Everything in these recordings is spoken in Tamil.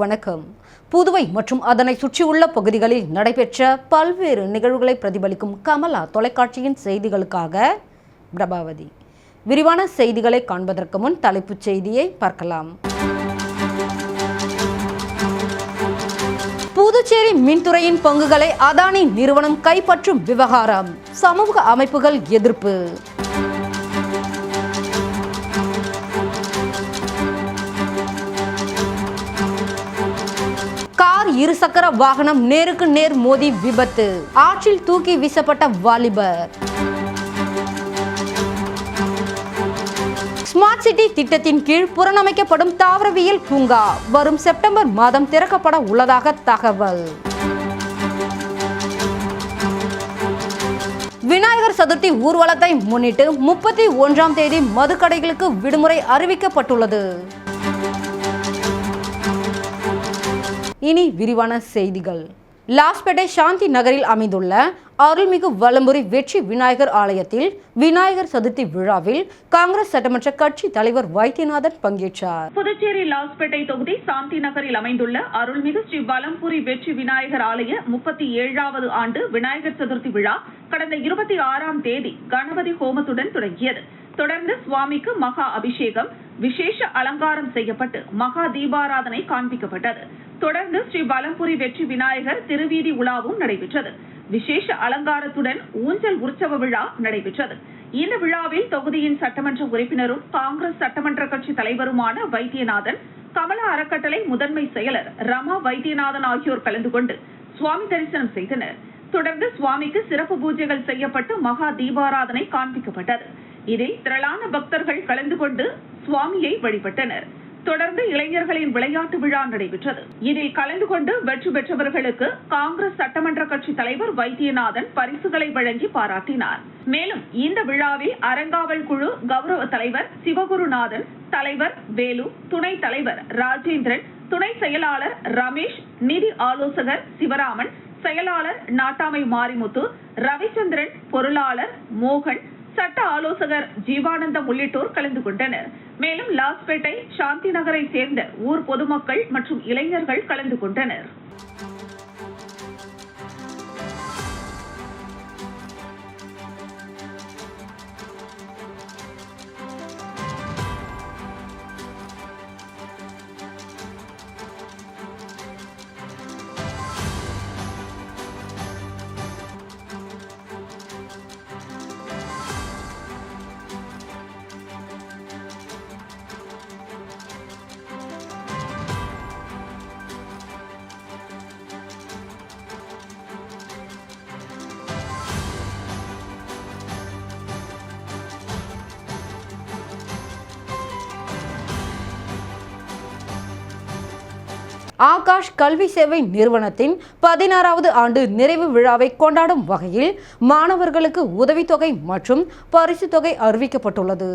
வணக்கம். புதுவை மற்றும் அதனை சுற்றியுள்ள பகுதிகளில் நடைபெற்ற பல்வேறு நிகழ்வுகளை பிரதிபலிக்கும் கமலா தொலைக்காட்சியின் செய்திகளுக்காக பிரபாவதி. விரிவான செய்திகளை காண்பதற்கு முன் தலைப்புச் செய்தியை பார்க்கலாம். புதுச்சேரி மின்துறையின் பங்குகளை அதானி நிறுவனம் கைப்பற்றும் விவகாரம். சமூக அமைப்புகள் எதிர்ப்பு. இருசக்கர வாகனம் நேருக்கு நேர் மோதி விபத்து. ஆற்றில் தூக்கி வீசப்பட்ட வாலிபர். ஸ்மார்ட் சிட்டி திட்டத்தின் கீழ் புறநமைக்கப்படும் தாவரவியல் பூங்கா வரும் செப்டம்பர் மாதம் திறக்கப்பட உள்ளதாக தகவல். விநாயகர் சதுர்த்தி ஊர்வலத்தை முன்னிட்டு முப்பத்தி ஒன்றாம் தேதி மதுக்கடைகளுக்கு விடுமுறை அறிவிக்கப்பட்டுள்ளது. இனி விரிவான செய்திகள். லாஸ்பேட்டை சாந்தி நகரில் அமைந்துள்ள அருள்மிகு வலம்புரி வெற்றி விநாயகர் ஆலயத்தில் விநாயகர் சதுர்த்தி விழாவில் காங்கிரஸ் சட்டமன்ற கட்சி தலைவர் வைத்தியநாதன் பங்கேற்றார். புதுச்சேரி லாஸ்பேட்டை தொகுதி சாந்தி நகரில் அமைந்துள்ள அருள்மிகு ஸ்ரீ வலம்புரி வெற்றி விநாயகர் ஆலய முப்பத்தி ஏழாவது ஆண்டு விநாயகர் சதுர்த்தி விழா கடந்த இருபத்தி ஆறாம் தேதி கணபதி ஹோமத்துடன் தொடங்கியது. தொடர்ந்து சுவாமிக்கு மகா அபிஷேகம் விசேஷ அலங்காரம் செய்யப்பட்டு மகா தீபாராதனை காண்பிக்கப்பட்டது. தொடர்ந்து ஸ்ரீ பலம்புரி வெற்றி விநாயகர் திருவீதி உலாவும் நடைபெற்றது. விசேஷ அலங்காரத்துடன் ஊஞ்சல் உற்சவ விழா நடைபெற்றது. இந்த விழாவில் தொகுதியின் சட்டமன்ற உறுப்பினரும் காங்கிரஸ் சட்டமன்ற கட்சி தலைவருமான வைத்தியநாதன் கமல அறக்கட்டளை முதன்மை செயலர் ரமா வைத்தியநாதன் ஆகியோர் கலந்து கொண்டு சுவாமி தரிசனம் செய்தனர். தொடர்ந்து சுவாமிக்கு சிறப்பு பூஜைகள் செய்யப்பட்டு மகா தீபாராதனை காண்பிக்கப்பட்டது. இதில் திரளான பக்தர்கள் கலந்து கொண்டு சுவாமியை வழிபட்டனர். தொடர்ந்து இளைஞர்களின் விளையாட்டு விழா நடைபெற்றது. இதில் கலந்து கொண்டு வெற்றி பெற்றவர்களுக்கு காங்கிரஸ் சட்டமன்ற கட்சி தலைவர் வைத்தியநாதன் பரிசுகளை வழங்கி பாராட்டினார். மேலும் இந்த விழாவில் அறங்காவல் குழு கௌரவ தலைவர் சிவகுருநாதன் தலைவர் வேலு துணை தலைவர் ராஜேந்திரன் துணை செயலாளர் ரமேஷ் நிதி ஆலோசகர் சிவராமன் செயலாளர் நாட்டாமை மாரிமுத்து ரவிச்சந்திரன் பொருளாளர் மோகன் சட்ட ஆலோசகர் ஜீவானந்தம் உள்ளிட்டோர் கலந்து கொண்டனர். மேலும் லாஸ்பேட்டை சாந்தி நகரை சேர்ந்த ஊர் பொதுமக்கள் மற்றும் இளைஞர்கள் கலந்து கொண்டனர். ஆகாஷ் கல்வி சேவை நிறுவனத்தின் பதினாறாவது ஆண்டு நிறைவு விழாவை கொண்டாடும் வகையில் மாணவர்களுக்கு உதவித்தொகை மற்றும் பரிசு தொகை அறிவிக்கப்பட்டுள்ளது.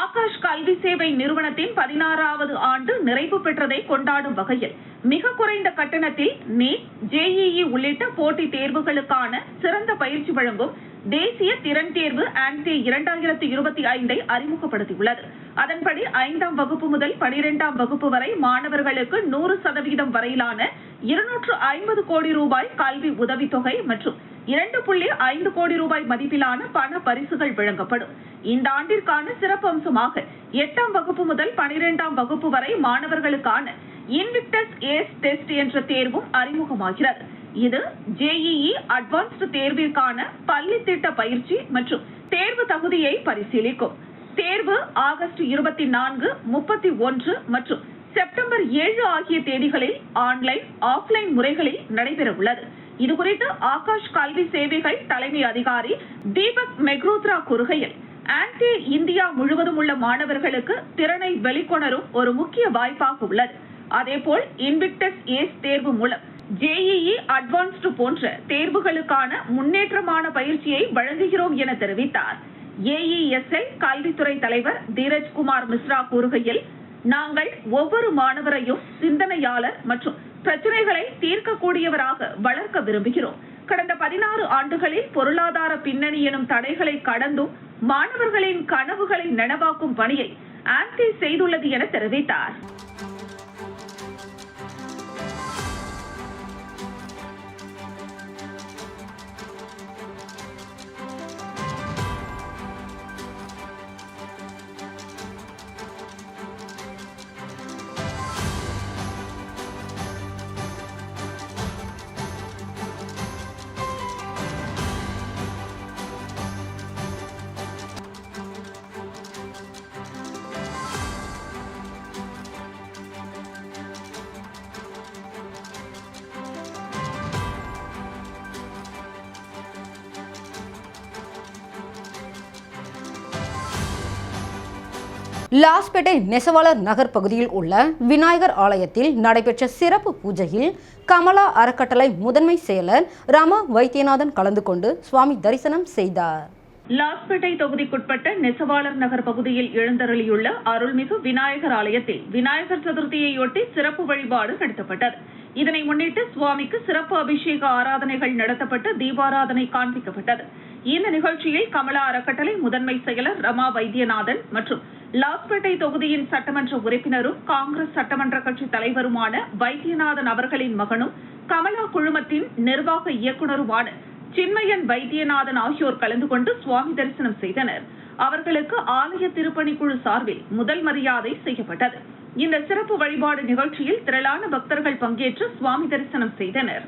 ஆகாஷ் கல்வி சேவை நிறுவனத்தின் பதினாறாவது ஆண்டு நிறைவு பெற்றதை கொண்டாடும் வகையில் மிக குறைந்த கட்டணத்தில் நீட் ஜேஇஇ உள்ளிட்ட போட்டித் தேர்வுகளுக்கான சிறந்த பயிற்சி வழங்கும் தேசிய திறன் தேர்வு ஆன்டே இரண்டாயிரத்தி இருபத்தி ஐந்தை அறிமுகப்படுத்தியுள்ளது. அதன்படி ஐந்தாம் வகுப்பு முதல் பனிரெண்டாம் வகுப்பு வரை மாணவர்களுக்கு நூறு சதவீதம் வரையிலான இருநூற்று ஐம்பது கோடி ரூபாய் கல்வி உதவித்தொகை மற்றும் இரண்டு புள்ளி ஐந்து கோடி ரூபாய் மதிப்பிலான பண பரிசுகள் வழங்கப்படும். இந்த ஆண்டிற்கான சிறப்பு அம்சமாக எட்டாம் வகுப்பு முதல் பனிரெண்டாம் வகுப்பு வரை மாணவர்களுக்கான இன்விக்டஸ் ஏஸ் டெஸ்ட் என்ற தேர்வும் அறிமுகமாகிறது. இது ஜேஇஇ அட்வான்ஸ்டு தேர்விற்கான பள்ளி திட்ட பயிற்சி மற்றும் தேர்வு தகுதியை பரிசீலிக்கும். தேர்வு ஆகஸ்ட் இருபத்தி நான்கு முப்பத்தி ஒன்று மற்றும் செப்டம்பர் ஏழு ஆகிய தேதிகளில் ஆன்லைன் ஆஃப்லைன் முறைகளில் நடைபெற உள்ளது இதுகுறித்து ஆகாஷ் கல்வி சேவைகள் தலைமை அதிகாரி தீபக் மெக்ரோத்ரா கூறுகையில் ஆன்டி இந்தியா முழுவதும் உள்ள மாணவர்களுக்கு திறனை வெளிக்கொணரும் ஒரு முக்கிய வாய்ப்பாக உள்ளது. அதேபோல் இன்விக்டஸ் ஏஸ் தேர்வு மூலம் ஜேஇஇ அட்வான்ஸ்டு போன்ற தேர்வுகளுக்கான முன்னேற்றமான பயிற்சியை வழங்குகிறோம் என தெரிவித்தார். ஏஇஎஸ்எல் கல்வித்துறை தலைவர் தீரஜ்குமார் மிஸ்ரா கூறுகையில் நாங்கள் ஒவ்வொரு மாணவரையும் சிந்தனையாளர் மற்றும் பிரச்சனைகளை தீர்க்கக்கூடியவராக வளர்க்க விரும்புகிறோம். கடந்த பதினாறு ஆண்டுகளில் பொருளாதார பின்னணி எனும் தடைகளை கடந்தும் மாணவர்களின் கனவுகளை நனவாக்கும் பணியை ஆன்சி செய்துள்ளது என தெரிவித்தார். லாஸ்பேட்டை நெசவாளர் நகர் பகுதியில் உள்ள விநாயகர் ஆலயத்தில் நடைபெற்ற சிறப்பு பூஜையில் கமலா அறக்கட்டளை முதன்மை செயலர் ரமா வைத்தியநாதன் கலந்து கொண்டு சுவாமி தரிசனம் செய்தார். லாஸ்பேட்டை தொகுதிக்குட்பட்ட நெசவாளர் நகர் பகுதியில் எழுந்தருளியுள்ள அருள்மிகு விநாயகர் ஆலயத்தில் விநாயகர் சதுர்த்தியையொட்டி சிறப்பு வழிபாடு நடத்தப்பட்டது. இதனை முன்னிட்டு சுவாமிக்கு சிறப்பு அபிஷேக ஆராதனைகள் நடத்தப்பட்டு தீபாராதனை காண்பிக்கப்பட்டது. இந்த நிகழ்ச்சியில் கமலா அறக்கட்டளை முதன்மை செயலர் ரமா வைத்தியநாதன் மற்றும் லாஸ்பேட்டை தொகுதியின் சட்டமன்ற உறுப்பினரும் காங்கிரஸ் சட்டமன்ற கட்சி தலைவருமான வைத்தியநாதன் அவர்களின் மகனும் கமலா குழுமத்தின் நிர்வாக இயக்குநருமான சின்மயன் வைத்தியநாதன் ஆகியோர் கலந்து கொண்டு சுவாமி தரிசனம் செய்தனர். அவர்களுக்கு ஆலய திருப்பணிக்குழு சார்பில் முதல் மரியாதை செய்யப்பட்டது. இந்த சிறப்பு வழிபாடு நிகழ்ச்சியில் திரளான பக்தர்கள் பங்கேற்று சுவாமி தரிசனம் செய்தனர்.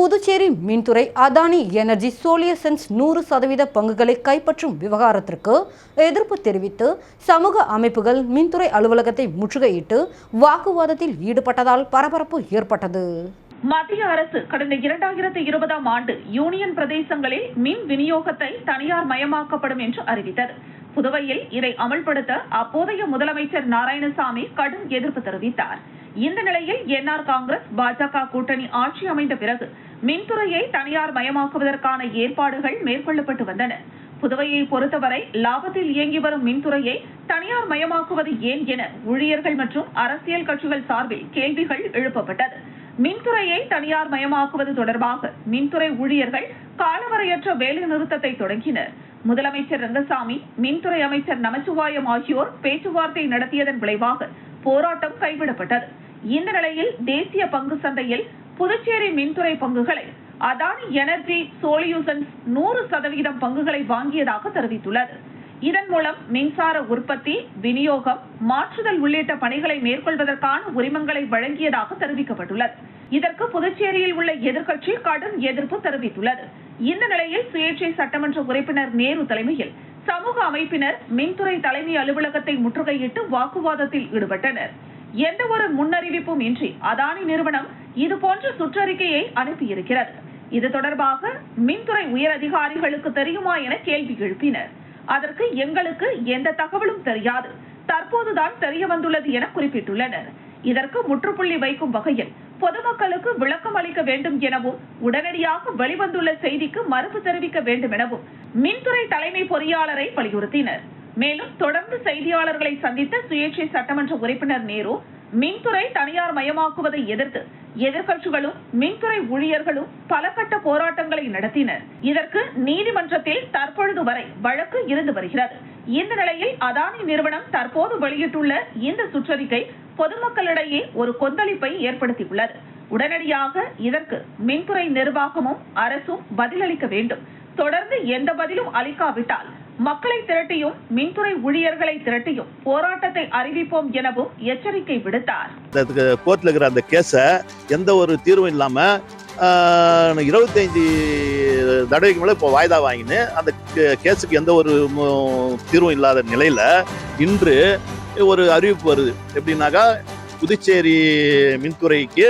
புதுச்சேரி மின்துறை அதானி எனர்ஜி சோலியசன்ஸ் நூறு சதவீத பங்குகளை கைப்பற்றும் விவகாரத்திற்கு எதிர்ப்பு தெரிவித்து சமூக அமைப்புகள் மின்துறை அலுவலகத்தை முற்றுகையிட்டு வாக்குவாதத்தில் ஈடுபட்டதால் பரபரப்பு ஏற்பட்டது. மத்திய அரசு கடந்த இரண்டாயிரத்தி இருபதாம் ஆண்டு யூனியன் பிரதேசங்களில் மின் விநியோகத்தை தனியார் மயமாக்கப்படும் என்று அறிவித்தது. புதுவையில் இதை அமல்படுத்த அப்போதைய முதலமைச்சர் நாராயணசாமி கடும் எதிர்ப்பு தெரிவித்தார். இந்த நிலையில் என்ஆர் காங்கிரஸ் பாஜக கூட்டணி ஆட்சி அமைந்த பிறகு மின்துறையை தனியார் மயமாக்குவதற்கான ஏற்பாடுகள் மேற்கொள்ளப்பட்டு வந்தன. புதுவையை பொறுத்தவரை லாபத்தில் இயங்கி வரும் மின்துறையை தனியார் மயமாக்குவது ஏன் என ஊழியர்கள் மற்றும் அரசியல் கட்சிகள் சார்பில் கேள்விகள் எழுப்பப்பட்டது. மின்துறையை தனியார் மயமாக்குவது தொடர்பாக மின்துறை ஊழியர்கள் காலவரையற்ற வேலை நிறுத்தத்தை தொடங்கினர். முதலமைச்சர் ரங்கசாமி மின்துறை அமைச்சர் நமச்சிவாயம் ஆகியோர் பேச்சுவார்த்தை நடத்தியதன் விளைவாக போராட்டம் கைவிடப்பட்டது. இந்த நிலையில் தேசிய பங்கு சந்தையில் புதுச்சேரி மின்துறை பங்குகளை அதானி எனர்ஜி சோலியூசன்ஸ் நூறு சதவிகிதம் பங்குகளை வாங்கியதாக தெரிவித்துள்ளது. இதன் மூலம் மின்சார உற்பத்தி விநியோகம் மாற்றுதல் உள்ளிட்ட பணிகளை மேற்கொள்வதற்கான உரிமங்களை வழங்கியதாக தெரிவிக்கப்பட்டுள்ளது. இதற்கு புதுச்சேரியில் உள்ள எதிர்க்கட்சி கடும் எதிர்ப்பு தெரிவித்துள்ளது. இந்த நிலையில் சுயேட்சை சட்டமன்ற உறுப்பினர் நேரு தலைமையில் சமூக அமைப்பினர் மின்துறை தலைமை அலுவலகத்தை முற்றுகையிட்டு வாக்குவாதத்தில் ஈடுபட்டனர். எந்த ஒரு முன்னறிவிப்பும் இன்றி அதானி நிறுவனம் இதுபோன்ற சுற்றறிக்கையை அனுப்பியிருக்கிறது. இது தொடர்பாக மின்துறை உயர் அதிகாரிகளுக்கு தெரியுமா என கேள்வி எழுப்பினர். அதற்கு எங்களுக்கு எந்த தகவலும் தெரியாது. தற்போதுதான் தெரிய வந்துள்ளது என குறிப்பிட்டுள்ளனர். இதற்கு முற்றுப்புள்ளி வைக்கும் வகையில் பொதுமக்களுக்கு விளக்கம் அளிக்க வேண்டும் எனவும் உடனடியாக வெளிவந்துள்ள செய்திக்கு மறுப்பு தெரிவிக்க வேண்டும் எனவும் மின்துறை தலைமை பொறியாளரை வலியுறுத்தினர். மேலும் தொடர்ந்து செய்தியாளர்களை சந்தித்த சுயேட்சை சட்டமன்ற உறுப்பினர் நேரு மின்துறை தனியார் மயமாக்குவதை எதிர்த்து எதிர்க்கட்சிகளும் மின்துறை ஊழியர்களும் பல கட்ட போராட்டங்களை நடத்தினர். இதற்கு நீதிமன்றத்தில் தற்பொழுது வரை வழக்கு இருந்து வருகிறது. இந்த நிலையில் அதானி நிறுவனம் தற்போது வெளியிட்டுள்ள இந்த சுற்றறிக்கை பொதுமக்களிடையே ஒரு கொந்தளிப்பை ஏற்படுத்தியுள்ளது. உடனடியாக இதற்கு மின்துறை நிர்வாகமும் அரசும் பதிலளிக்க வேண்டும். தொடர்ந்து எந்த பதிலும் அளிக்காவிட்டால் மக்களை திரட்டியும் மின்துறை ஊழியர்களை திரட்டியும் போராட்டத்தை அறிவிப்போம் எனவும் எச்சரிக்கை விடுத்தார். அதுக்கு கோர்ட்டில் இருக்கிற அந்த கேஸை எந்த ஒரு தீர்வும் இல்லாமல் இருபத்தைந்து தடவைக்கு மேலே இப்போ வாய்தா வாங்கின்னு அந்த கே- கேஸுக்கு எந்த ஒரு தீர்வும் இல்லாத நிலையில் இன்று ஒரு அறிவிப்பு வருது. எப்படின்னாக்கா புதுச்சேரி மின்துறைக்கு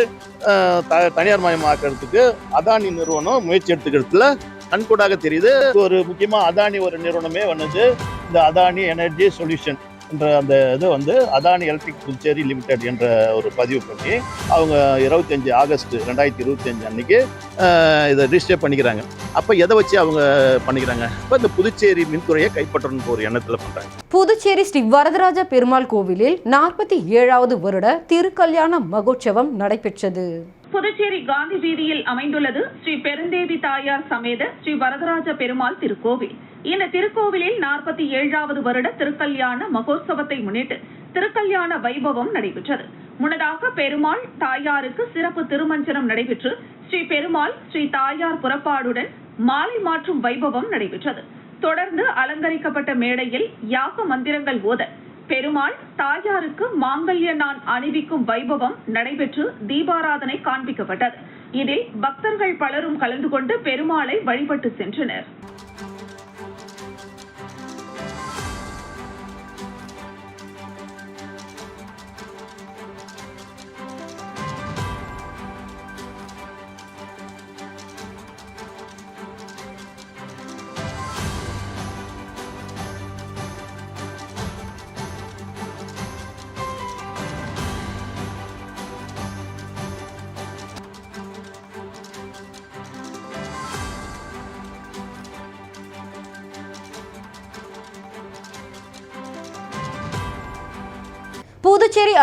த- தனியார் மயமாக்கிறதுக்கு அதானி நிறுவனம் முயற்சி எடுத்துக்கிறதுல கண்கூடாக தெரியுது. ஒரு முக்கியமாக அதானி ஒரு நிறுவனமே வந்து இந்த அதானி எனர்ஜி சொல்யூஷன் என்ற அந்த இது வந்து அதானி எலக்ட்ரிக் புதுச்சேரி லிமிடெட் என்ற ஒரு பதிவு பண்ணி அவங்க இருபத்தஞ்சி ஆகஸ்ட் ரெண்டாயிரத்தி இருபத்தஞ்சு அன்னைக்கு இதை ரிஜிஸ்டர் பண்ணிக்கிறாங்க. அப்போ எதை வச்சு அவங்க பண்ணிக்கிறாங்க? இப்போ இந்த புதுச்சேரி மின்துறையை கைப்பற்றணும் ஒரு எண்ணத்தில் பண்ணுறாங்க புதுச்சேரி ஸ்ரீ வரதராஜ பெருமாள் கோவிலில் நாற்பத்தி ஏழாவது வருட திருக்கல்யாண மகோற்சவம் நடைபெற்றது. புதுச்சேரி காந்தி வீதியில் அமைந்துள்ளது ஸ்ரீ பெருந்தேவி தாயார் சமேத ஸ்ரீ வரதராஜ பெருமாள் திருக்கோவில். இந்த திருக்கோவிலில் நாற்பத்தி ஏழாவது வருட திருக்கல்யாண மகோத்சவத்தை முன்னிட்டு திருக்கல்யாண வைபவம் நடைபெற்றது. முன்னதாக பெருமாள் தாயாருக்கு சிறப்பு திருமஞ்சனம் நடைபெற்று ஸ்ரீ பெருமாள் ஸ்ரீ தாயார் புறப்பாடுடன் மாலை மாற்றும் வைபவம் நடைபெற்றது. தொடர்ந்து அலங்கரிக்கப்பட்ட மேடையில் யாக மந்திரங்கள் ஓத பெருமாள் தாயாருக்கு மாங்கல்ய நான் அணிவிக்கும் வைபவம் நடைபெற்று தீபாராதனை காண்பிக்கப்பட்டது. இதில் பக்தர்கள் பலரும் கலந்து கொண்டு பெருமாளை வழிபட்டு சென்றனர்.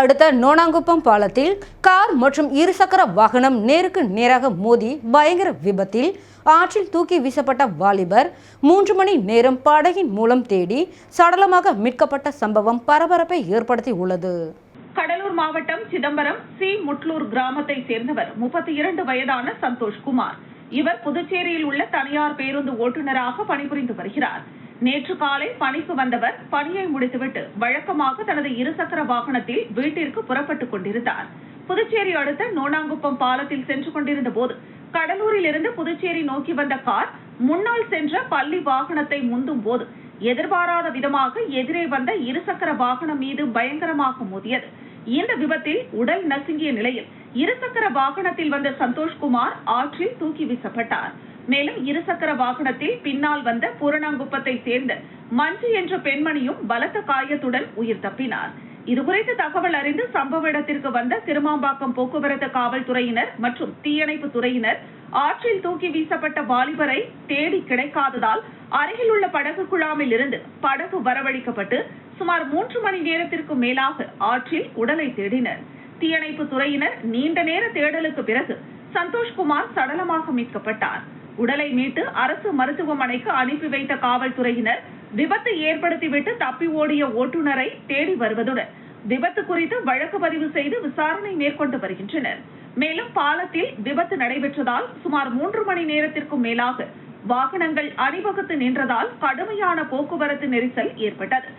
அடுத்த நோனாங்குப்பம் பாலத்தில் கார் மற்றும் இருசக்கர வாகனம் நேருக்கு நேராக மோதி பயங்கர விபத்தில் ஆற்றில் தூக்கி வீசப்பட்ட வாலிபர் மூன்று மணி நேரம் படகின் மூலம் தேடி சடலமாக மீட்கப்பட்ட சம்பவம் பரபரப்பை ஏற்படுத்தி உள்ளது கடலூர் மாவட்டம் சிதம்பரம் சி. முட்லூர் கிராமத்தை சேர்ந்தவர் முப்பத்தி இரண்டு வயதான சந்தோஷ்குமார். இவர் புதுச்சேரியில் உள்ள தனியார் பேருந்து ஓட்டுநராக பணிபுரிந்து வருகிறார். நேற்று காலை பணிக்கு வந்தவர் பணியை முடித்துவிட்டு வழக்கமாக தனது இருசக்கர வாகனத்தில் வீட்டிற்கு புறப்பட்டுக் கொண்டிருந்தார். புதுச்சேரி அடுத்த நோனாங்குப்பம் பாலத்தில் சென்று கொண்டிருந்த போது கடலூரில் இருந்து புதுச்சேரி நோக்கி வந்த கார் முன்னால் சென்ற பள்ளி வாகனத்தை முந்தும் போது எதிர்பாராத விதமாக எதிரே வந்த இருசக்கர வாகனம் மீது பயங்கரமாக மோதியது. இந்த விபத்தில் உடல் நசுங்கிய நிலையில் இருசக்கர வாகனத்தில் வந்த சந்தோஷ்குமார் ஆற்றில் தூக்கி வீசப்பட்டார். மேலும் இருசக்கர வாகனத்தில் பின்னால் வந்த பூரணாங்குப்பத்தை சேர்ந்த மஞ்சு என்ற பெண்மணியும் பலத்த காயத்துடன் உயிர் தப்பினார் இதுகுறித்து தகவல் அறிந்து சம்பவ இடத்திற்கு வந்த திருமாம்பாக்கம் போக்குவரத்து காவல்துறையினர் மற்றும் தீயணைப்பு துறையினர் ஆற்றில் தூக்கி வீசப்பட்ட வாலிபரை தேடி கிடைக்காததால் அருகில் உள்ள படகு குழாமில் இருந்து படகு வரவழைக்கப்பட்டு சுமார் மூன்று மணி நேரத்திற்கு மேலாக ஆற்றில் உடலை தேடினர். தீயணைப்பு துறையினர் நீண்ட நேர தேடலுக்கு பிறகு சந்தோஷ்குமார் சடலமாக மீட்கப்பட்டார். உடலை மீட்டு அரசு மருத்துவமனைக்கு அனுப்பி வைத்த காவல்துறையினர் விபத்து ஏற்படுத்திவிட்டு தப்பி ஓடிய ஓட்டுநரை தேடி வருவதுடன் விபத்து குறித்து வழக்கு பதிவு செய்து விசாரணை மேற்கொண்டு வருகின்றனர். மேலும் பாலத்தில் விபத்து நடைபெற்றதால் சுமார் மூன்று மணி நேரத்திற்கும் மேலாக வாகனங்கள் அணிவகுத்து நின்றதால் கடுமையான போக்குவரத்து நெரிசல் ஏற்பட்டது.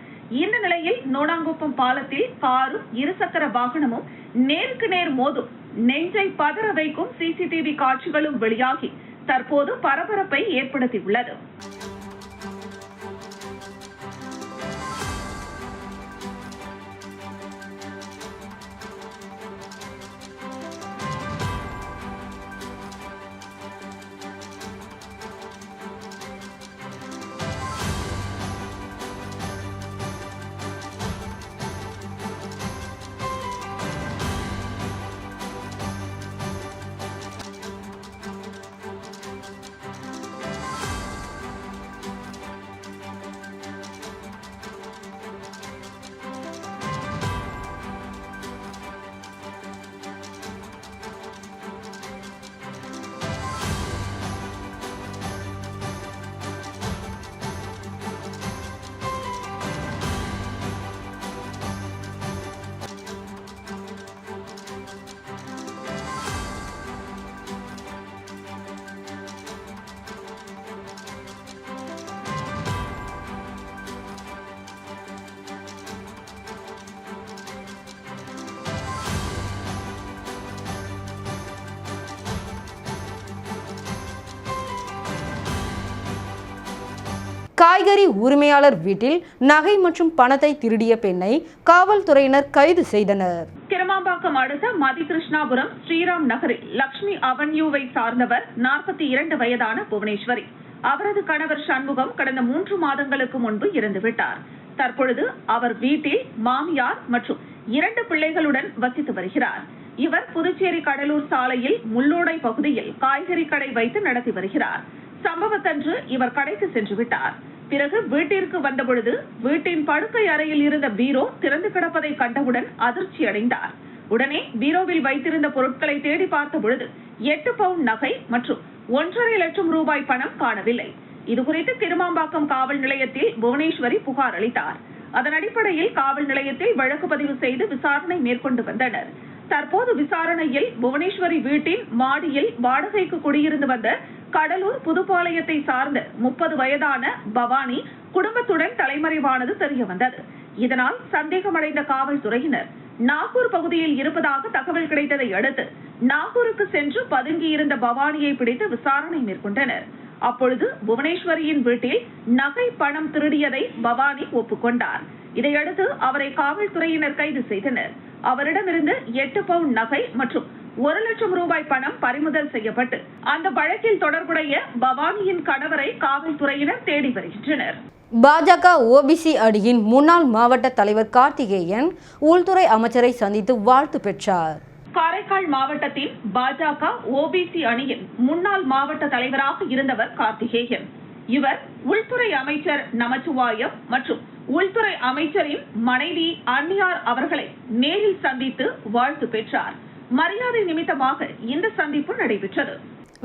இந்த நிலையில் நோனாங்குப்பம் பாலத்தில் காரும் இருசக்கர வாகனமும் நேருக்கு நேர் மோதும் நெஞ்சை பதற வைக்கும் சிசிடிவி காட்சிகளும் வெளியாகி தற்போது பரபரப்பை ஏற்படுத்தியுள்ளது. காய்கறி உரிமையாளர் வீட்டில் நகை மற்றும் பணத்தை திருடிய பெண்ணை காவல்துறையினர் கைது செய்தனர். திருமாம்பாக்கம் அடுத்த மதிகிருஷ்ணாபுரம் ஸ்ரீராம் நகரில் லட்சுமி அவன்யூவை சார்ந்தவர் நாற்பத்தி இரண்டு வயதான புவனேஸ்வரி. அவரது கணவர் சண்முகம் கடந்த மூன்று மாதங்களுக்கு முன்பு இறந்துவிட்டார். தற்பொழுது அவர் வீட்டில் மாமியார் மற்றும் இரண்டு பிள்ளைகளுடன் வசித்து வருகிறார். இவர் புதுச்சேரி கடலூர் சாலையில் முள்ளோடை பகுதியில் காய்கறி கடை வைத்து நடத்தி வருகிறார். சம்பவத்தன்று இவர் கடைக்கு சென்று விட்டார். பிறகு வீட்டிற்கு வந்தபொழுது வீட்டின் படுக்கை அறையில் இருந்த பீரோ திறந்து கிடப்பதை கண்டவுடன் அதிர்ச்சி அடைந்தார். உடனே பீரோவில் வைத்திருந்த பொருட்களை தேடி பார்த்த பொழுது எட்டு பவுண்ட் நகை மற்றும் ஒன்றரை லட்சம் ரூபாய் பணம் காணவில்லை. இதுகுறித்து திருமாம்பாக்கம் காவல் நிலையத்தில் புவனேஸ்வரி புகார் அளித்தார். அதன் அடிப்படையில் காவல் நிலையத்தில் வழக்கு பதிவு செய்து விசாரணை மேற்கொண்டு வந்தனர். தற்போது விசாரணையில் புவனேஸ்வரி வீட்டின் மாடியில் வாடகைக்கு குடியிருந்து வந்த கடலூர் புதுப்பாளையத்தை சார்ந்த முப்பது வயதான பவானி குடும்பத்துடன் தலைமறைவானது தெரிய வந்தது. இதனால் சந்தேகமடைந்த காவல்துறையினர் நாகூர் பகுதியில் இருப்பதாக தகவல் கிடைத்ததை அடுத்து நாகூருக்கு சென்று பதுங்கியிருந்த பவானியை பிடித்து விசாரணை மேற்கொண்டனர். அப்பொழுது புவனேஸ்வரியின் வீட்டில் நகை பணம் திருடியதை பவானி ஒப்புக்கொண்டார். இதையடுத்து அவரை காவல்துறையினர் கைது செய்தனர். அவரிடமிருந்து எட்டு பவுண்ட் நகை மற்றும் ஒரு லட்சம் ரூபாய் பணம் பறிமுதல் செய்யப்பட்டு அந்த வழக்கில் தொடர்புடைய பவானியின் கணவரை காவல்துறையினர் தேடி வருகின்றனர். பாஜக ஓபிசி அணியின் முன்னாள் மாவட்ட தலைவர் கார்த்திகேயன் உள்துறை அமைச்சரை சந்தித்து வாழ்த்து பெற்றார். காரைக்கால் மாவட்டத்தில் பாஜக ஓபிசி அணியின் முன்னாள் மாவட்ட தலைவராக இருந்தவர் கார்த்திகேயன். இவர் உள்துறை அமைச்சர் நமச்சிவாயம் மற்றும் உள்துறை அமைச்சரின் மனைவி அன்னியார் அவர்களை நேரில் சந்தித்து வாழ்த்து பெற்றார். மரியாதை நிமித்தமாக இந்த சந்திப்பு நடைபெற்றது.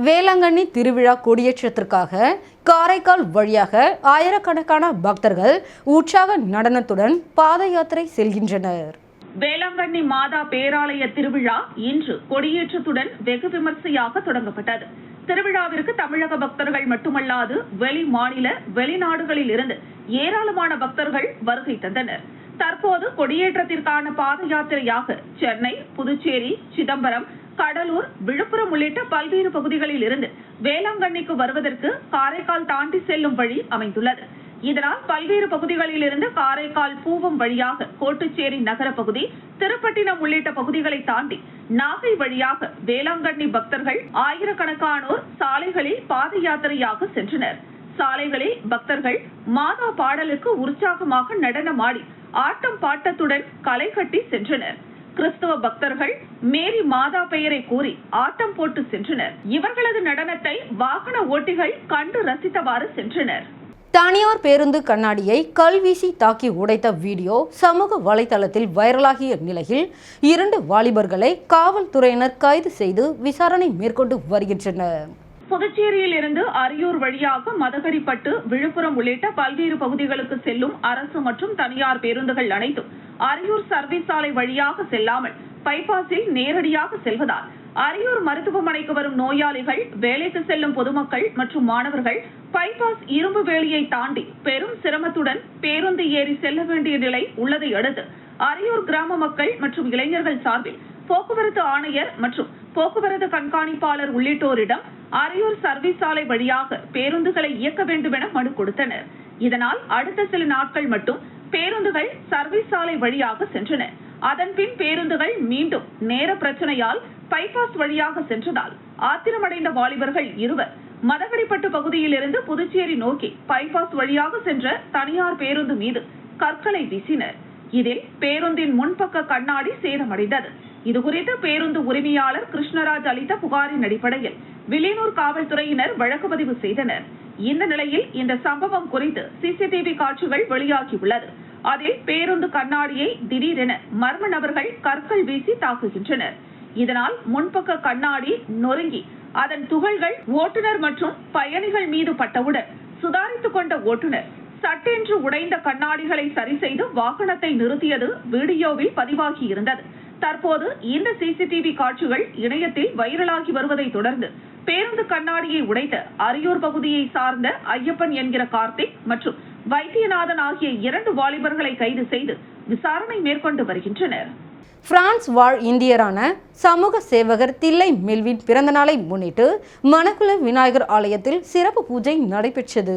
வேளாங்கண்ணி திருவிழா கொடியேற்றத்திற்காக காரைக்கால் வழியாக ஆயிரக்கணக்கான பக்தர்கள் உற்சாக நடனத்துடன் பாத யாத்திரை செல்கின்றனர். வேளாங்கண்ணி மாதா பேராலய திருவிழா இன்று கொடியேற்றத்துடன் வெகு விமர்சையாக தொடங்கப்பட்டது. திருவிழாவிற்கு தமிழக பக்தர்கள் மட்டுமல்லாது வெளி மாநில வெளிநாடுகளில் இருந்து ஏராளமான பக்தர்கள் வருகை தந்தனர். தற்போது கொடியேற்றத்திற்கான பாத யாத்திரையாக சென்னை புதுச்சேரி சிதம்பரம் கடலூர் விழுப்புரம் உள்ளிட்ட பல்வேறு பகுதிகளில் இருந்து வேளாங்கண்ணிக்கு வருவதற்கு காரைக்கால் தாண்டி செல்லும் வழி அமைந்துள்ளது. இதனால் பல்வேறு பகுதிகளில் இருந்து காரைக்கால் பூவம் வழியாக கோட்டுச்சேரி நகர பகுதி திருப்பட்டினம் உள்ளிட்ட பகுதிகளை தாண்டி நாகை வழியாக வேளாங்கண்ணி பக்தர்கள் ஆயிரக்கணக்கானோர் சாலைகளில் பாத யாத்திரையாக சென்றனர். சாலைகளில் பக்தர்கள் மாதா பாடலுக்கு உற்சாகமாக நடனமாடி ஆட்டம் பாட்டத்துடன் களை கட்டி சென்றனர். கிறிஸ்துவ பக்தர்கள் மேரி மாதா பெயரை கூறி ஆட்டம் போட்டு சென்றனர். இவர்களது நடனத்தை வாகன ஓட்டிகள் கண்டு ரசித்தவாறு சென்றனர். தனியார் பேருந்து கண்ணாடியை கல்வீசி தாக்கி உடைத்த வீடியோ சமூக வலைதளத்தில் வைரலாகிய நிலையில் இரண்டு வாலிபர்களை காவல்துறையினர் கைது செய்து விசாரணை மேற்கொண்டு வருகின்றனர். புதுச்சேரியில் இருந்து அரியூர் வழியாக மதகடிப்பட்டு விழுப்புரம் உள்ளிட்ட பல்வேறு பகுதிகளுக்கு செல்லும் அரசு மற்றும் தனியார் பேருந்துகள் அனைத்தும் அரியூர் சர்வீஸ் சாலை வழியாக செல்லாமல் பைபாஸில் நேரடியாக செல்வதால் அரியூர் மருத்துவமனைக்கு வரும் நோயாளிகள் வேலைக்கு செல்லும் பொதுமக்கள் மற்றும் மாணவர்கள் பைபாஸ் இரும்பு வேலியை தாண்டி பெரும் சிரமத்துடன் பேருந்து ஏறி செல்ல வேண்டிய நிலை உள்ளதை அடுத்து அரியூர் கிராம மக்கள் மற்றும் இளைஞர்கள் சார்பில் போக்குவரத்து ஆணையர் மற்றும் போக்குவரத்து கண்காணிப்பாளர் உள்ளிட்டோரிடம் அரியூர் சர்வீஸ் சாலை வழியாக பேருந்துகளை இயக்க வேண்டும் என மனு கொடுத்தனர். இதனால் அடுத்த சில நாட்கள் மட்டும் பேருந்துகள் சர்வீஸ் சாலை வழியாக சென்றன. அதன்பின் பேருந்துகள் மீண்டும் நேர பிரச்சனையால் பைபாஸ் வழியாக சென்றதால் ஆத்திரமடைந்த வாலிபர்கள் இருவர் மதகடிப்பட்டு பகுதியிலிருந்து புதுச்சேரி நோக்கி பைபாஸ் வழியாக சென்ற தனியார் பேருந்து மீது கற்களை வீசினர். இதில் பேருந்தின் முன்பக்க கண்ணாடி சேதமடைந்தது. இதுகுறித்து பேருந்து உரிமையாளர் கிருஷ்ணராஜ் அளித்த புகாரின் அடிப்படையில் வில்லியனூர் காவல்துறையினர் வழக்கு பதிவு செய்தனர். இந்த நிலையில் இந்த சம்பவம் குறித்து சிசிடிவி காட்சிகள் வெளியாகியுள்ளது. அதில் பேருந்து கண்ணாடியை திடீரென மர்ம நபர்கள் கற்கள் வீசி தாக்குகின்றனர். இதனால் முன்பக்க கண்ணாடி நொறுங்கி அதன் துகள்கள் ஓட்டுநர் மற்றும் பயணிகள் மீது பட்டவுடன் சுதாரித்துக் கொண்ட ஓட்டுநர் சட்டென்று உடைந்த கண்ணாடிகளை சரி செய்து வாகனத்தை நிறுத்தியது வீடியோவில் பதிவாகி இருந்தது. தற்போது இந்த சிசிடிவி காட்சிகள் இணையத்தில் வைரலாகி வருவதை தொடர்ந்து பேருந்து கண்ணாடியை உடைத்த அரியூர் பகுதியை சார்ந்த ஐயப்பன் என்கிற கார்த்திக் மற்றும் வைத்தியநாதன் ஆகிய இரண்டு வாலிபர்களை கைது செய்து விசாரணை மேற்கொண்டு வருகின்றனர். பிரான்ஸ் வாழ் இந்தியரான சமூக சேவகர் தில்லை மெல்வின் பிறந்தநாளை முன்னிட்டு மணக்குள விநாயகர் ஆலயத்தில் சிறப்பு பூஜை நடைபெற்றது.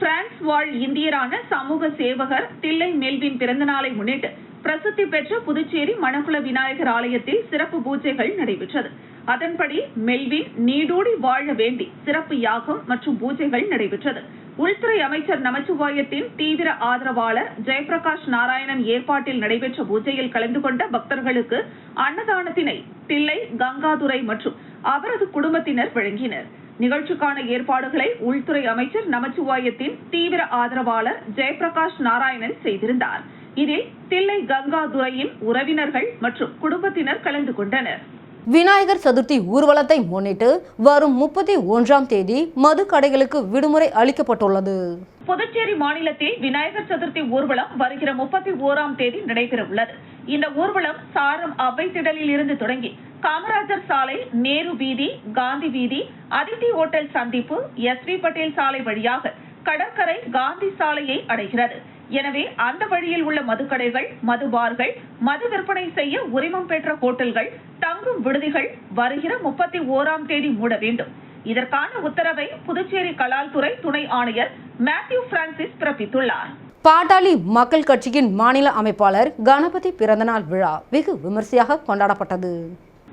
பிரான்ஸ் வாழ் இந்தியரான சமூக சேவகர் தில்லை மெல்வின் பிறந்தநாளை முன்னிட்டு பிரசித்தி பெற்ற புதுச்சேரி மணக்குள விநாயகர் ஆலயத்தில் சிறப்பு பூஜைகள் நடைபெற்றது. அதன்படி மெல்வின் நீடூடி வாழ வேண்டி சிறப்பு யாகம் மற்றும் பூஜைகள் நடைபெற்றது. உள்துறை அமைச்சர் நமச்சிவாயத்தின் தீவிர ஆதரவாளர் ஜெயபிரகாஷ் நாராயணன் ஏற்பாட்டில் நடைபெற்ற பூஜையில் கலந்து கொண்ட பக்தர்களுக்கு அன்னதானத்தினை தில்லை கங்காதுரை மற்றும் அவரது குடும்பத்தினர் வழங்கினர். நிகழ்ச்சிக்கான ஏற்பாடுகளை உள்துறை அமைச்சர் நமச்சிவாயத்தின் தீவிர ஆதரவாளர் ஜெயபிரகாஷ் நாராயணன் செய்திருந்தார். இதில் தில்லை கங்காதுரையின் உறவினர்கள் மற்றும் குடும்பத்தினர் கலந்து கொண்டனர். விநாயகர் சதுர்த்தி ஊர்வலத்தை முன்னிட்டு வரும் முப்பத்தி ஒன்றாம் தேதி மது கடைகளுக்கு விடுமுறை அளிக்கப்பட்டுள்ளது. புதுச்சேரி மாநிலத்தில் விநாயகர் சதுர்த்தி ஊர்வலம் வருகிற முப்பத்தி ஓராம் தேதி நடைபெற உள்ளது இந்த ஊர்வலம் சாரம் அவை திடலில் இருந்து தொடங்கி காமராஜர் சாலை நேரு வீதி காந்தி வீதி அதித்தி ஓட்டல் சந்திப்பு எஸ் வி பட்டேல் சாலை வழியாக கடற்கரை காந்தி சாலையை அடைகிறது. எனவே அந்த வழியில் உள்ள மதுக்கடைகள் மதுபார்கள் மது விற்பனை செய்ய உரிமம் பெற்ற ஹோட்டல்கள் தங்கும் விடுதிகள் வருகிற முப்பத்தி ஓராம் தேதி மூட வேண்டும். இதற்கான உத்தரவை புதுச்சேரி கலால்துறை துணை ஆணையர் மேத்யூ பிரான்சிஸ் பிறப்பித்துள்ளார். பாட்டாளி மக்கள் கட்சியின் மாநில அமைப்பாளர் கணபதி பிறந்தநாள் விழா வெகு விமர்சையாக கொண்டாடப்பட்டது.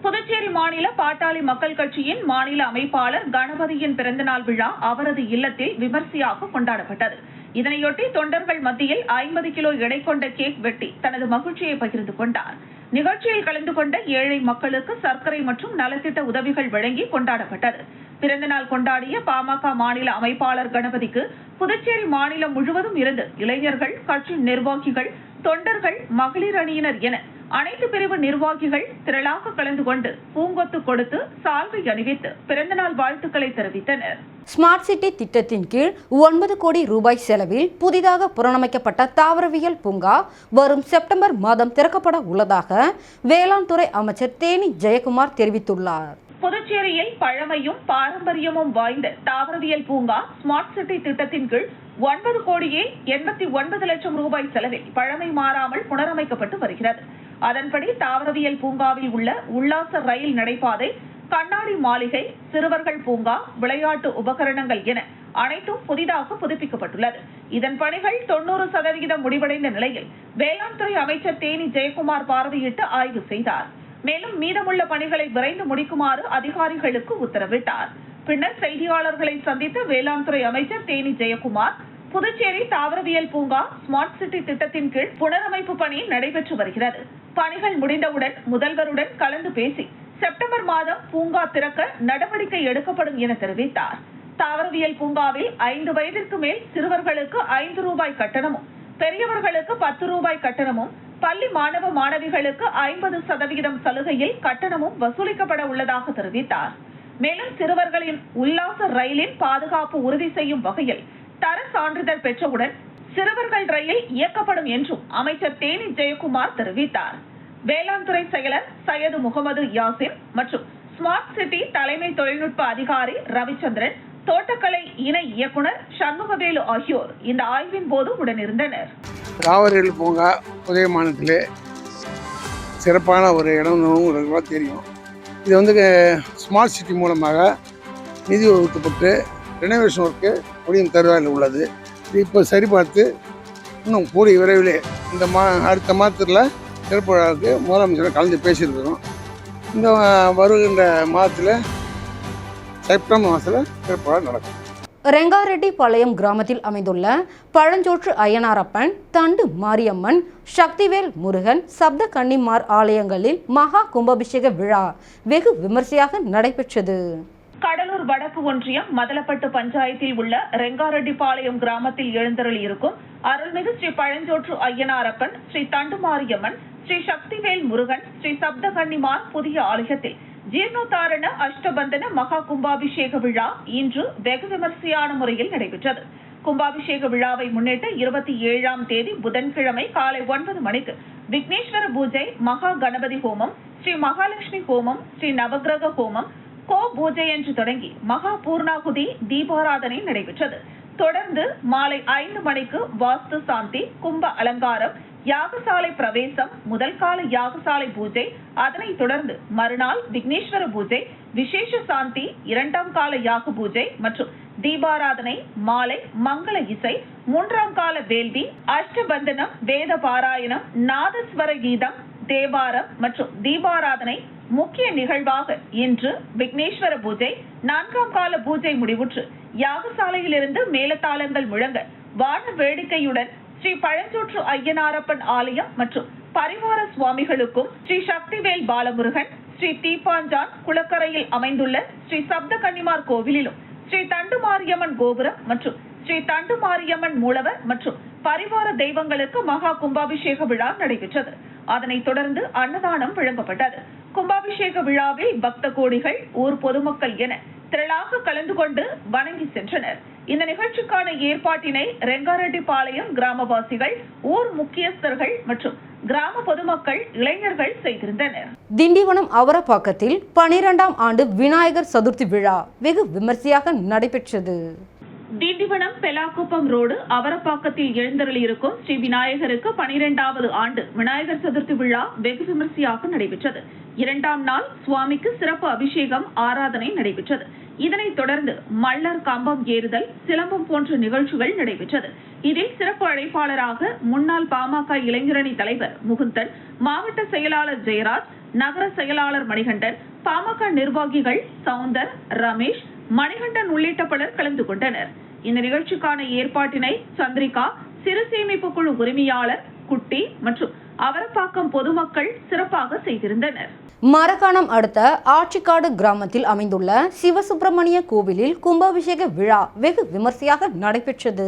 புதுச்சேரி மாநில பாட்டாளி மக்கள் கட்சியின் மாநில அமைப்பாளர் கணபதியின் பிறந்தநாள் விழா அவரது இல்லத்தில் விமர்சையாக கொண்டாடப்பட்டது. இதனையொட்டி தொண்டர்கள் மத்தியில் ஐம்பது கிலோ எடை கொண்ட கேக் வெட்டி தனது மகிழ்ச்சியை பகிர்ந்து கொண்டார். நிகழ்ச்சியில் கலந்து கொண்ட ஏழை மக்களுக்கு சர்க்கரை மற்றும் நலத்திட்ட உதவிகள் வழங்கி கொண்டாடப்பட்டது. பிறந்தநாள் கொண்டாடிய பாமக மாநில அமைப்பாளர் கணபதிக்கு புதுச்சேரி மாநிலம் முழுவதும் இருந்து இளைஞர்கள் கட்சி நிர்வாகிகள் தொண்டர்கள் மகளிர் அணியினர் என அனைத்து பிரிவு நிர்வாகிகள் திரளாக கலந்து கொண்டு பூங்கொத்து கொடுத்து சால்வை அணிவித்து பிறந்தநாள் வாழ்த்துக்களை தெரிவித்தனர். ஸ்மார்ட் சிட்டி திட்டத்தின் கீழ் ஒன்பது கோடி ரூபாய் செலவில் புதிதாக புனரமைக்கப்பட்ட தாவரவியல் பூங்கா வரும் செப்டம்பர் மாதம் திறக்கப்பட உள்ளதாக வேளாண் துறை அமைச்சர் தேனி ஜெயக்குமார் தெரிவித்துள்ளார். புதுச்சேரியில் பழமையும் பாரம்பரியமும் வாய்ந்த தாவரவியல் பூங்கா ஸ்மார்ட் சிட்டி திட்டத்தின் கீழ் ஒன்பது கோடியே எண்பத்தி ஒன்பது லட்சம் ரூபாய் செலவில் பழமை மாறாமல் புனரமைக்கப்பட்டு வருகிறது. அதன்படி தாவரவியல் பூங்காவில் உள்ள உல்லாச ரயில் நடைபாதை கண்ணாடி மாளிகை சிறுவர்கள் பூங்கா விளையாட்டு உபகரணங்கள் என அனைத்தும் புதிதாக புதுப்பிக்கப்பட்டுள்ளது. இதன் பணிகள் தொண்ணூறு சதவிகிதம் முடிவடைந்த நிலையில் வேளாண் துறை அமைச்சர் தேனி ஜெயக்குமார் பார்வையிட்டு ஆய்வு செய்தார். மேலும் மீதமுள்ள பணிகளை விரைந்து முடிக்குமாறு அதிகாரிகளுக்கு உத்தரவிட்டார். பின்னர் செய்தியாளர்களை சந்தித்த வேளாண் துறை அமைச்சர் தேனி ஜெயக்குமார் புதுச்சேரி தாவரவியல் பூங்கா ஸ்மார்ட் சிட்டி திட்டத்தின் கீழ் புனரமைப்பு பணி நடைபெற்று வருகிறது. பணிகள் முடிந்தவுடன் முதல்வருடன் கலந்து பேசி செப்டம்பர் மாதம் பூங்கா திறக்க நடவடிக்கை எடுக்கப்படும் என தெரிவித்தார். தாவரவியல் பூங்காவில் ஐந்து வயதிற்கு மேல் சிறுவர்களுக்கு ஐந்து ரூபாய் கட்டணமும் பெரியவர்களுக்கு பத்து ரூபாய் கட்டணமும் பள்ளி மாணவ மாணவிகளுக்கு ஐம்பது சதவிகிதம் சலுகையில் கட்டணமும் வசூலிக்கப்பட உள்ளதாக தெரிவித்தார். மேலும் சிறுவர்களின் உல்லாச ரயிலின் பாதுகாப்பு உறுதி செய்யும் வகையில் தர சான்றிதழ் பெற்றவுடன் சிறுவர்கள் ரயில் இயக்கப்படும் என்றும் அமைச்சர் தேனி ஜெயக்குமார் தெரிவித்தார். வேளாண் துறை செயலர் சையது முகமது யாசின் மற்றும் ஸ்மார்ட் சிட்டி தலைமை தொழில்நுட்ப அதிகாரி ரவிச்சந்திரன் தோட்டக்கலை இணை இயக்குனர் சண்முகவேலு ஆகியோர் இந்த ஆய்வின் போது உடனிருந்தனர். தாவரவியல் பூங்கா உதயமானத்திலே சிறப்பான ஒரு இடம் தெரியும். இது வந்து ஸ்மார்ட் சிட்டி மூலமாக நிதி ஒதுக்கப்பட்டு ரெனோவேஷன் ஒர்க்கு முடியும் தருவாயில் உள்ளது. இது இப்போ சரிபார்த்து இன்னும் கூடிய விரைவிலே இந்த மா அடுத்த மாதத்தில் சிறப்பு விழாவுக்கு முதலமைச்சரை கலந்து பேசியிருக்கிறோம். இந்த வருகின்ற மாதத்தில் செப்டம்பர் மாதத்தில் சிறப்பு விழா நடக்கும். ரெங்காரெட்டிப்பாளையம் கிராமத்தில் அமைந்துள்ள பழஞ்சோற்று அய்யனாரப்பன் தண்டு மாரியம்மன் சக்திவேல் முருகன் சப்த கன்னிமார் ஆலயங்களில் மகா கும்பாபிஷேக விழா வெகு விமர்சையாக நடைபெற்றது. கடலூர் வடக்கு ஒன்றியம் மதலப்பட்டு பஞ்சாயத்தில் உள்ள ரெங்காரெட்டிப்பாளையம் கிராமத்தில் எழுந்தருளி இருக்கும் அருள்மிகு ஸ்ரீ பழஞ்சோற்று ஐயனாரப்பன் ஸ்ரீ தண்டுமாரியம்மன் ஸ்ரீ சக்திவேல் முருகன் ஸ்ரீ சப்தகன்னிமார் புதிய ஆலயத்தில் ஜீர்ணோத்தாரண அஷ்டபந்தன மகா கும்பாபிஷேக விழா இன்று வெகு விமர்சையான முறையில் நடைபெற்றது. கும்பாபிஷேக விழாவை முன்னிட்டு இருபத்தி ஏழாம் தேதி புதன்கிழமை காலை ஒன்பது மணிக்கு விக்னேஸ்வர பூஜை மகா கணபதி ஹோமம் ஸ்ரீ மகாலட்சுமி ஹோமம் ஸ்ரீ நவகிரக ஹோமம் கோ பூஜை என்று தொடங்கி மகா பூர்ணாகுதி தீபாராதனை நடைபெற்றது. தொடர்ந்து மாலை ஐந்து மணிக்கு வாஸ்து சாந்தி கும்ப அலங்காரம் யாகசாலை பிரவேசம் முதல் கால யாகசாலை பூஜை அதனைத் தொடர்ந்து மறுநாள் விக்னேஸ்வர பூஜை விசேஷ சாந்தி இரண்டாம் கால யாக பூஜை மற்றும் தீபாராதனை மாலை மங்கள இசை மூன்றாம் கால வேள்வி அஷ்டபந்தனம் வேத பாராயணம் நாதஸ்வர கீதம் தேவாரம் மற்றும் தீபாராதனை முக்கிய நிகழ்வாக இன்று விக்னேஸ்வர பூஜை நான்காம் கால பூஜை முடிவுற்று யாகசாலையிலிருந்து மேலத்தாளங்கள் முழங்க வான வேடிக்கையுடன் ஸ்ரீ பழஞ்சோற்று ஐயனாரப்பன் ஆலயம் மற்றும் பரிவார சுவாமிகளுக்கும் ஸ்ரீ சக்திவேல் பாலமுருகன் ஸ்ரீ தீப்பாஞ்சான் குளக்கரையில் அமைந்துள்ள ஸ்ரீ சப்த கன்னிமார் கோவிலிலும் ஸ்ரீ தண்டுமாரியம்மன் கோபுரம் மற்றும் ஸ்ரீ தண்டுமாரியம்மன் மூலவர் மற்றும் பரிவார தெய்வங்களுக்கு மகா கும்பாபிஷேக விழா நடைபெற்றது. அதனைத் தொடர்ந்து அன்னதானம் வழங்கப்பட்டது. கும்பாபிஷேக விழாவில் பக்த கோடிகள் ஊர் பொதுமக்கள் என திரளாக கலந்து கொண்டு வணங்கி சென்றனர். இந்த நிகழ்ச்சிக்கான ஏற்பாட்டினை ரெங்காரெட்டிப்பாளையம் கிராமவாசிகள் ஊர் முக்கியஸ்தர்கள் மற்றும் கிராம பொதுமக்கள் இளைஞர்கள் செய்திருந்தனர். திண்டிவனம் அவரப்பாக்கத்தில் பனிரெண்டாம் ஆண்டு விநாயகர் சதுர்த்தி விழா வெகு விமர்சையாக நடைபெற்றது. திண்டிவனம் பெலாக்குப்பம் ரோடு அவரப்பாக்கத்தில் எழுந்தருளியிருக்கும் ஸ்ரீ விநாயகருக்கு பனிரெண்டாவது ஆண்டு விநாயகர் சதுர்த்தி விழா வெகு விமரிசையாக நடைபெற்றது. இரண்டாம் நாள் சுவாமிக்கு சிறப்பு அபிஷேகம் ஆராதனை நடைபெற்றது. இதனைத் தொடர்ந்து மல்லர் கம்பம் ஏறுதல் சிலம்பம் போன்ற நிகழ்ச்சிகள் நடைபெற்றது. இதில் சிறப்பு அழைப்பாளராக முன்னாள் பாமக இளைஞரணி தலைவர் முகுந்தன் மாவட்ட செயலாளர் ஜெயராஜ் நகர செயலாளர் மணிகண்டன் பாமக நிர்வாகிகள் சவுந்தர் ரமேஷ் மணிகண்டன் உள்ளிட்ட பலர் கலந்து கொண்டனர். இந்த நிகழ்ச்சிக்கான ஏற்பாட்டினை சந்திரிகா சிறு சேமிப்பு குழு உரிமையாளர் குட்டி மற்றும் அவரப்பாக்கம் பொதுமக்கள் சிறப்பாக செய்திருந்தனர். மரக்காணம் அடுத்த ஆச்சிக்காடு கிராமத்தில் அமைந்துள்ள சிவசுப்பிரமணிய கோவிலில் கும்பாபிஷேக விழா வெகு விமர்சையாக நடைபெற்றது.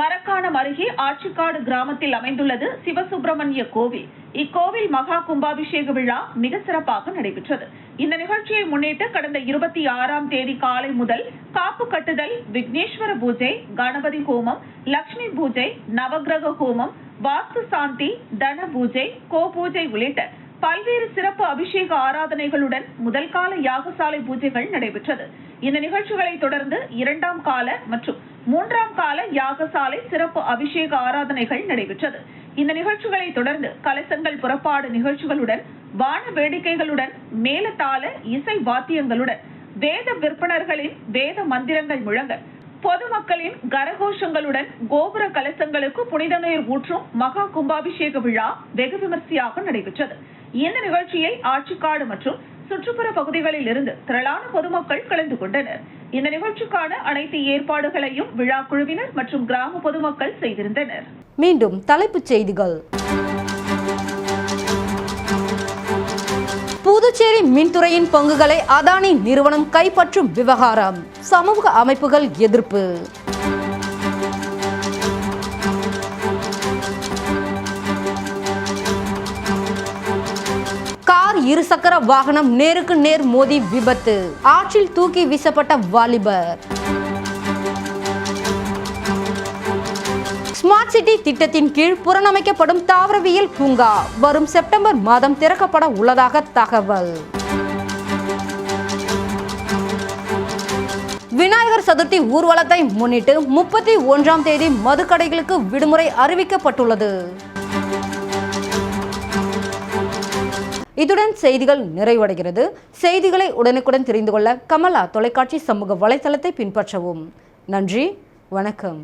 மரக்காணம் அருகே ஆச்சிக்காடு கிராமத்தில் அமைந்துள்ளது சிவசுப்பிரமணிய கோவில். இக்கோவில் மகா கும்பாபிஷேக விழா மிக சிறப்பாக நடைபெற்றது. இந்த நிகழ்ச்சியை முன்னிட்டு கடந்த இருபத்தி ஆறாம் தேதி காலை முதல் காப்பு கட்டுதல் விக்னேஸ்வர பூஜை கணபதி ஹோமம் லட்சுமி பூஜை நவக்கிரக ஹோமம் வாஸ்து சாந்தி தன பூஜை கோ பூஜை உள்ளிட்ட பல்வேறு சிறப்பு அபிஷேக ஆராதனைகளுடன் முதல் கால யாகசாலை பூஜைகள் நடைபெற்றது. இந்த நிகழ்ச்சிகளை தொடர்ந்து இரண்டாம் கால மற்றும் மூன்றாம் கால யாகசாலை சிறப்பு அபிஷேக ஆராதனைகள் நடைபெற்றது. இந்த நிகழ்ச்சிகளை தொடர்ந்து கலசங்கள் புறப்பாடு நிகழ்ச்சிகளுடன் வான வேடிக்கைகளுடன் மேலதாள இசை வாத்தியங்களுடன் வேத விற்பனர்களின் வேத மந்திரங்கள் முழங்க பொதுமக்களின் கரகோஷங்களுடன் கோபுர கலசங்களுக்கு புனித நீர் ஊற்றும் மகா கும்பாபிஷேக விழா வெகு விமர்சையாக நடைபெற்றது. இந்த நிகழ்ச்சியை ஆட்சிக்காடு மற்றும் சுற்றுப்புற பகுதிகளில் இருந்து திரளான பொதுமக்கள் கலந்து கொண்டனர். இந்த நிகழ்ச்சிக்கான அனைத்து ஏற்பாடுகளையும் விழா குழுவினர் மற்றும் கிராம பொதுமக்கள் செய்திருந்தனர். மீண்டும் தலைப்புச் செய்திகள். புதுச்சேரி மின்துறையின் பங்குகளை அதானி நிறுவனம் கைப்பற்றும் விவகாரம். சமூக அமைப்புகள் எதிர்ப்பு. கார் இருசக்கர வாகனம் நேருக்கு நேர் மோதி விபத்து. ஆற்றில் தூக்கி வீசப்பட்ட வாலிபர். ஸ்மார்ட் சிட்டி திட்டத்தின் கீழ் புறநமைக்கப்படும் தாவரவியல் பூங்கா வரும் செப்டம்பர் மாதம் திறக்கப்பட உள்ளதாக தகவல். விநாயகர் சதுர்த்தி ஊர்வலத்தை முன்னிட்டு முப்பத்தி ஒன்றாம் தேதி மதுக்கடைகளுக்கு விடுமுறை அறிவிக்கப்பட்டுள்ளது. இத்துடன் செய்திகள் நிறைவடைகிறது. செய்திகளை உடனுக்குடன் தெரிந்து கொள்ள கமலா தொலைக்காட்சி சமூக வலைதளத்தை பின்பற்றவும். நன்றி வணக்கம்.